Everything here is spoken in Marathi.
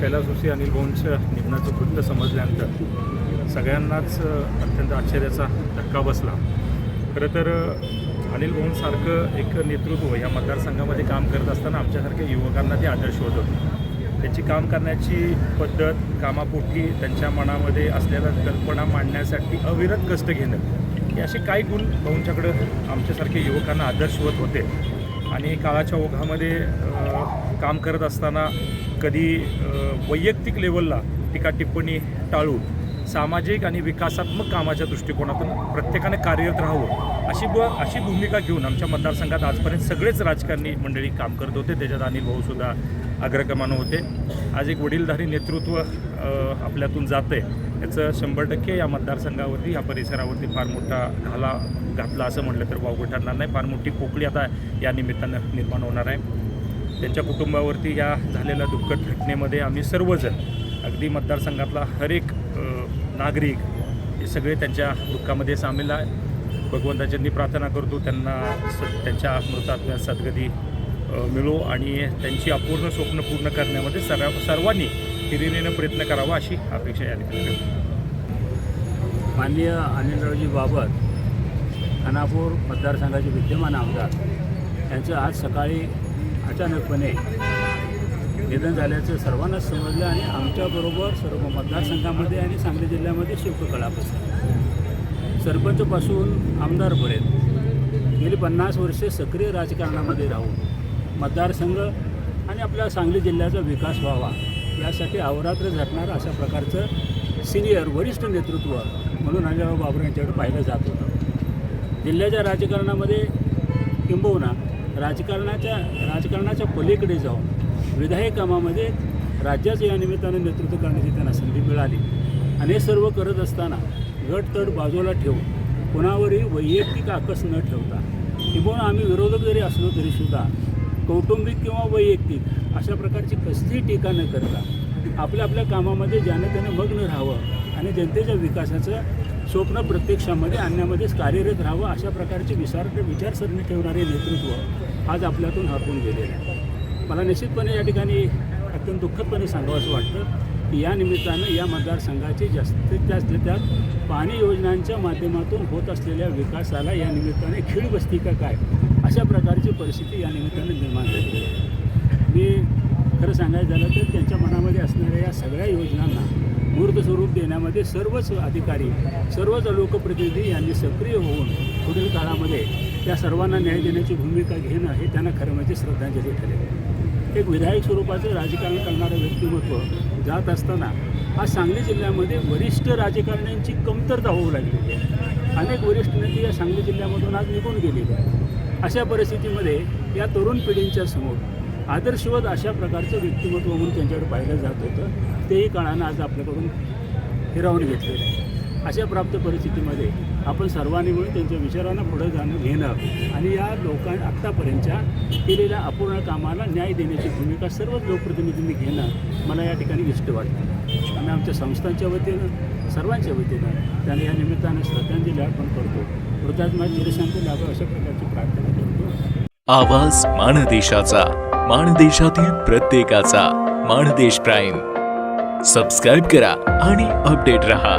कैलासोसी अनिल भाऊंच्या निधनाचं वृत्त समजल्यानंतर सगळ्यांनाच अत्यंत आश्चर्याचा धक्का बसला. खरं तर अनिल भाऊंसारखं एक नेतृत्व या मतदारसंघामध्ये काम करत असताना आमच्यासारख्या युवकांना ते आदर्श होत होते. त्याची काम करण्याची पद्धत कामापोटी त्यांच्या मनामध्ये असलेल्या कल्पना मांडण्यासाठी अविरत कष्ट घेणं हे असे काही गुण भाऊंच्याकडं आमच्यासारख्या युवकांना आदर्शवत होते. आणि काळाच्या ओघामध्ये काम करत असताना कधी वैयक्तिक लेवलला टीका टिप्पणी टाळून सामाजिक आणि विकासात्मक कामाच्या दृष्टिकोनातून प्रत्येकाने कार्यरत राहावं अशी ब अशी भूमिका घेऊन आमच्या मतदारसंघात आजपर्यंत सगळेच राजकारणी मंडळी काम करत होते. त्याच्यात अनिल भाऊसुद्धा अग्रक्रमानं होते. आज एक वडीलधारी नेतृत्व आपल्यातून जातं आहे याचं शंभर टक्के या मतदारसंघावरती या परिसरावरती फार मोठा घाला घातला असं म्हटलं तर वावगं ठरणार नाही. फार मोठी पोकळी आता या निमित्तानं निर्माण होणार आहे. त्यांच्या कुटुंबावरती या झालेल्या दुःखद घटनेमध्ये आम्ही सर्वजण अगदी मतदारसंघातला हर एक नागरिक हे सगळे त्यांच्या दुःखामध्ये सामील आहे. भगवंताच्यांनी प्रार्थना करतो त्यांना त्यांच्या मृतात्म्या सद्गती मिळो आणि त्यांची अपूर्ण स्वप्न पूर्ण करण्यामध्ये सर्व सर्वांनी हिरिरीनं प्रयत्न करावा अशी अपेक्षा या ठिकाणी माननीय अनिलरावजी बाबत खानापूर मतदारसंघाचे विद्यमान आमदार यांचं आज सकाळी अचानकपणे निधन झाल्याचं सर्वांनाच समजलं आणि आमच्याबरोबर सर्व मतदारसंघामध्ये आणि सांगली जिल्ह्यामध्ये शोककळा बसली सरपंचपासून आमदारपर्यंत गेली पन्नास वर्षे सक्रिय राजकारणामध्ये राहून मतदारसंघ आणि आपल्या सांगली जिल्ह्याचा विकास व्हावा यासाठी अहोरात्र झटणार अशा प्रकारचं सिनियर वरिष्ठ नेतृत्व म्हणून अजयराव बाबर यांच्याकडे पाहिलं जात होतं. जिल्ह्याच्या राजकारणामध्ये किंबहुना राजकारणाच्या राजकारणाच्या पलीकडे जाऊन विधायक कामामध्ये राज्याचं या निमित्तानं नेतृत्व करण्याची त्यांना संधी मिळाली. आणि हे सर्व करत असताना गटतट बाजूला ठेवून कोणावरही वैयक्तिक आकस न ठेवता किंबहुना आम्ही विरोधक जरी असलो तरीसुद्धा कौटुंबिक किंवा वैयक्तिक अशा प्रकारची कसलीही टीका न करता आपल्या आपल्या कामामध्ये ज्याने त्याने मग्न राहावं आणि जनतेच्या विकासाचं स्वप्न प्रत्यक्षामध्ये आणण्यामध्येच कार्यरत राहावं अशा प्रकारचे विचार विचारसरणी ठेवणारे नेतृत्व आज आपल्यातून हरपून गेलेलं आहे. मला निश्चितपणे या ठिकाणी अत्यंत दुःखदपणे सांगावं असं वाटतं. या निमित्तानं या मतदारसंघाचे जास्तीत जास्त त्यात पाणी योजनांच्या माध्यमातून होत असलेल्या विकासाला या निमित्ताने खीळ बसती का काय? अशा प्रकारची परिस्थिती या निमित्तानं निर्माण झाली. मी खरं सांगायचं झालं तर त्यांच्या मनामध्ये असणाऱ्या या सगळ्या योजनांना मूर्त स्वरूप देण्यामध्ये सर्वच अधिकारी सर्वच लोकप्रतिनिधी यांनी सक्रिय होऊन पुढील काळामध्ये त्या सर्वांना न्याय देण्याची भूमिका घेणं हे त्यांना खरं म्हणजे श्रद्धांजली ठरेल. एक विधायक स्वरूपाचं राजकारण करणारं व्यक्तिमत्व जात असताना आज सांगली जिल्ह्यामध्ये वरिष्ठ राजकारण्यांची कमतरता होऊ लागलेली आहे अनेक वरिष्ठ नेते या सांगली जिल्ह्यामधून आज निघून गेलेले आहेत. अशा परिस्थितीमध्ये या तरुण पिढींच्या समोर आदर्शवत अशा प्रकारचं व्यक्तिमत्व म्हणून त्यांच्याकडे पाहिलं जात होतं तेही काळानं आज आपल्याकडून हिरावून घेतलेलं आहे. अशा प्राप्त परिस्थितीमध्ये आपण सर्वांनी मिळून त्यांच्या विचारांना पुढे जाणं घेणं आणि या लोकां आत्तापर्यंतच्या केलेल्या अपूर्ण कामाला न्याय देण्याची भूमिका सर्वच लोकप्रतिनिधींनी घेणं मला या ठिकाणी इष्ट वाटतं. आम्ही आमच्या संस्थांच्या वतीनं सर्वांच्या वतीनं त्यांना या निमित्तानं श्रद्धांजली अर्पण करतो. वृद्धात्मा चिरशांती लाभ अशा प्रकारची प्रार्थना करतो. आवाज माणदेशाचा माणदेशातील प्रत्येकाचा माणदेश प्राईम. सबस्क्राईब करा आणि अपडेट रहा.